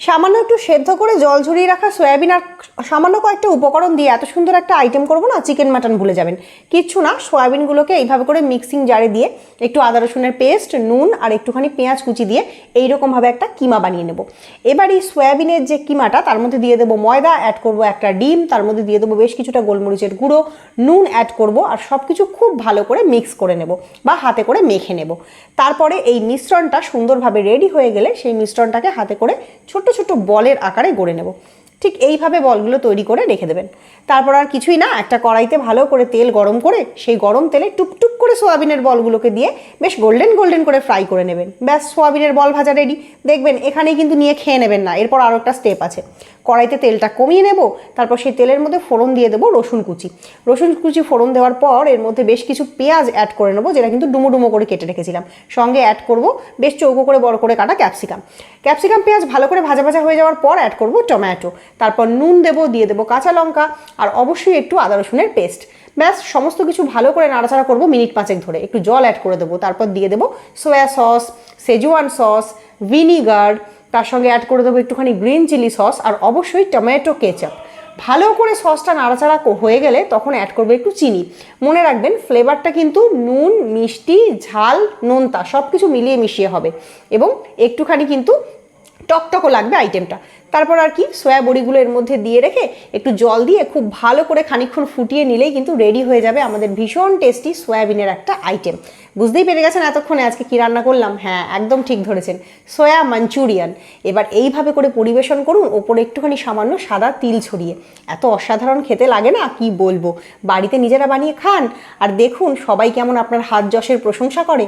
সামান্য একটু সেদ্ধ করে জল ঝরিয়ে রাখা সয়াবিন আর সামান্য কয়েকটা উপকরণ দিয়ে এত সুন্দর একটা আইটেম করব না চিকেন মাটন ভুলে যাবেন। কিচ্ছু না, সয়াবিনগুলোকে এইভাবে করে মিক্সিং জারে দিয়ে একটু আদা, রসুনের পেস্ট নুন আর একটুখানি পেঁয়াজ কুচি দিয়ে এইরকমভাবে একটা কিমা বানিয়ে নেব। এবার এই সয়াবিনের যে কিমাটা, তার মধ্যে দিয়ে দেবো ময়দা অ্যাড করব একটা ডিম, তার মধ্যে দিয়ে দেবো বেশ কিছুটা গোলমরিচের গুঁড়ো, নুন অ্যাড করব আর সব কিছু খুব ভালো করে মিক্স করে নেব বা হাতে করে মেখে নেব। তারপরে এই মিশ্রণটা সুন্দরভাবে রেডি হয়ে গেলে সেই মিশ্রণটাকে হাতে করে ছোট্ট ছোট্ট বলের আকারে গড়ে নেব। ঠিক এইভাবে বলগুলো তৈরি করে রেখে দেবেন। তারপর আর কিছুই না, একটা কড়াইতে ভালো করে তেল গরম করে, সেই গরম তেলে টুকটুক করে সোয়াবিনের বলগুলোকে দিয়ে বেশ গোল্ডেন গোল্ডেন করে ফ্রাই করে নেবেন। ব্যাস, সোয়াবিনের বল ভাজা রেডি দেখবেন, এখানেই কিন্তু নিয়ে খেয়ে নেবেন না। এরপর আরও একটা স্টেপ আছে। কড়াইতে তেলটা কমিয়ে নেব, তারপর সেই তেলের মধ্যে ফোড়ন দিয়ে দেবো রসুন কুচি। রসুন কুচি ফোড়ন দেওয়ার পর এর মধ্যে বেশ কিছু পেঁয়াজ অ্যাড করে নেব, যেটা কিন্তু ডুমো ডুমো করে কেটে রেখেছিলাম। সঙ্গে অ্যাড করব বেশ চৌকো করে, বড় করে কাটা ক্যাপসিকাম ক্যাপসিকাম পেঁয়াজ ভালো করে ভাজা ভাজা হয়ে যাওয়ার পর অ্যাড করব টমেটো তারপর নুন দেবো, দিয়ে দেবো কাঁচা লঙ্কা, আর অবশ্যই একটু আদা রসুনের পেস্ট ব্যাস, সমস্ত কিছু ভালো করে নাড়াচাড়া করব মিনিট পাঁচেক ধরে। একটু জল অ্যাড করে দেবো, তারপর দিয়ে দেবো soya sauce Szechuan sauce vinegar তার সঙ্গে অ্যাড করে দেবো একটুখানি গ্রিন চিলি সস আর অবশ্যই টমেটো কেচাপ ভালো করে সসটা নাড়াচাড়া হয়ে গেলে তখন অ্যাড করবে একটু চিনি। মনে রাখবেন ফ্লেভারটা কিন্তু নুন, মিষ্টি, ঝাল, নোনতা সব কিছু মিলিয়ে মিশিয়ে হবে। এবং একটুখানি কিন্তু টকটকও লাগবে আইটেমটা। তারপর আর কি, সয়া বড়িগুলো এর মধ্যে দিয়ে রেখে একটু জল দিয়ে খুব ভালো করে খানিকক্ষণ ফুটিয়ে নিলেই কিন্তু রেডি হয়ে যাবে আমাদের ভীষণ টেস্টি সয়াবিনের একটা আইটেম বুঝতেই পেরে গেছেন এতক্ষণে আজকে কী রান্না করলাম? হ্যাঁ একদম ঠিক ধরেছেন। Soya Manchurian. এবার এইভাবে করে পরিবেশন করুন, ওপরে একটুখানি সামান্য সাদা তিল ছড়িয়ে। এত অসাধারণ খেতে লাগে না? কি বলব? বাড়িতে নিজেরা বানিয়ে খান। আর দেখুন সবাই কেমন আপনার হাত যশের প্রশংসা করে।